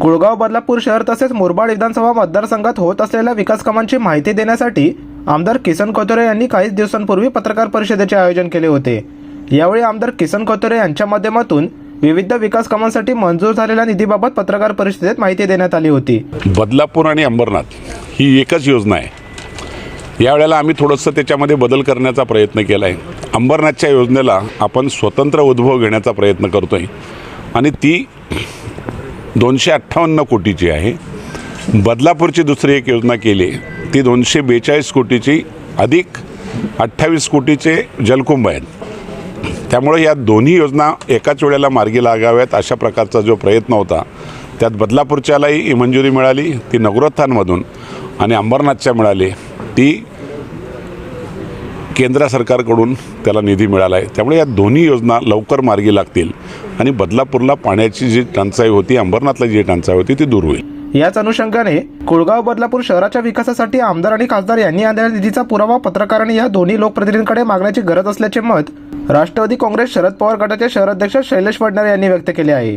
कुळगाव बदलापूर शहर तसेच मुरबाड विधानसभा मतदारसंघात होत असलेल्या विकास कामांची माहिती देण्यासाठी आमदार किसन कोथोरे यांनी काहीच दिवसांपूर्वी पत्रकार परिषदेचे आयोजन केले होते. यावेळी आमदार किसन कोथोरे यांच्या माध्यमातून विविध विकास कामांसाठी मंजूर झालेल्या निधीबाबत पत्रकार परिषदेत माहिती देण्यात आली होती. बदलापूर आणि अंबरनाथ ही एकच योजना आहे. यावेळेला आम्ही थोडंसं त्याच्यामध्ये बदल करण्याचा प्रयत्न केला आहे अंबरनाथच्या योजनेला आपण स्वतंत्र उद्भव घेण्याचा प्रयत्न करतो आहे आणि ती दोनशे अठ्ठावन्न कोटीची आहे. बदलापूरची दुसरी एक योजना केली ती दोनशे बेचाळीस कोटीची अधिक अठ्ठावीस कोटीचे जलकुंभ आहेत. त्यामुळे या दोन्ही योजना एकाच वेळेला मार्गी लागाव्यात अशा प्रकारचा जो प्रयत्न होता त्यात बदलापूरच्यालाही मंजुरी मिळाली ती नगरोत्थानमधून आणि अंबरनाथच्या मिळाली ती केंद्र सरकारकडून त्याला निधी मिळाला आहे त्यामुळे या दोन्ही योजना लवकर मार्गी लागतील आणि बदलापूरला पाण्याची जी टंचाई होती अंबरनाथला जी टंचाई होती ती दूर होईल. याच अनुषंगाने कुळगाव बदलापूर शहराच्या विकासासाठी आमदार आणि खासदार यांनी आणलेल्या निधीचा पुरावा पत्रकारांनी या दोन्ही लोकप्रतिनिधींकडे मागण्याची गरज असल्याचे मत राष्ट्रवादी काँग्रेस शरद पवार गटाचे शहराध्यक्ष शैलेश फडणवीस यांनी व्यक्त केले आहे.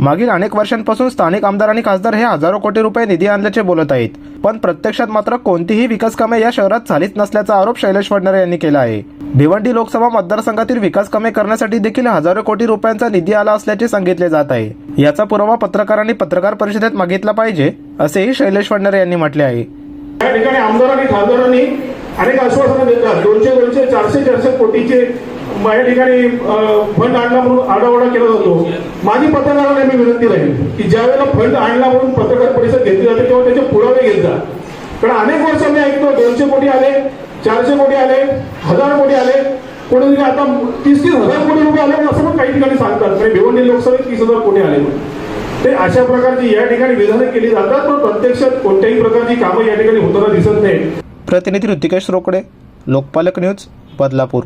मागील अनेक वर्षांपासून स्थानिक आमदार आणि खासदार हे हजारो कोटी रुपये निधी आणल्याचे बोलत आहेत. पण प्रत्यक्षात मात्र कोणतीही विकास कामे या शहरात झालीच नसल्याचा आरोप शैलेश फडणरे यांनी केला आहे. भिवंडी लोकसभा मतदारसंघातील विकास कामे करण्यासाठी देखील हजारो कोटी रुपयांचा निधी आला असल्याचे सांगितले जात आहे. याचा पुरावा पत्रकारांनी पत्रकार परिषदेत मागितला पाहिजे असेही शैलेश फडणरे यांनी म्हटले आहे. या ठिकाणी आमदारांनी खासदारांनी अनेक आश्वासनं देतात. दोनशे दोनशे चारशे चारशे कोटीचे माझ्या या ठिकाणी फंड आणला म्हणून आडावाडा केला जातो. माझी पत्रकारांना मी विनंती राहील की ज्या वेळेला फंड आणला म्हणून पत्रकार परिषद घेतली जाते तेव्हा त्याचे पुरावे घेत जा. कारण अनेक वर्ष मी ऐकतो दोनशे कोटी आले चारशे कोटी आले हजार कोटी आले. कोणी आता तीस तीस हजार कोटी रुपये आले असं पण काही ठिकाणी सांगतात. म्हणजे भिवंडी लोकसभेत तीस हजार कोटी आले ते अशा प्रकारची या ठिकाणी विधानं केली जातात पण प्रत्यक्षात कोणत्याही प्रकारची कामं या ठिकाणी होताना दिसत नाही प्रतिनिधी ऋतिकेश रोकडे लोकपालक न्यूज बदलापूर.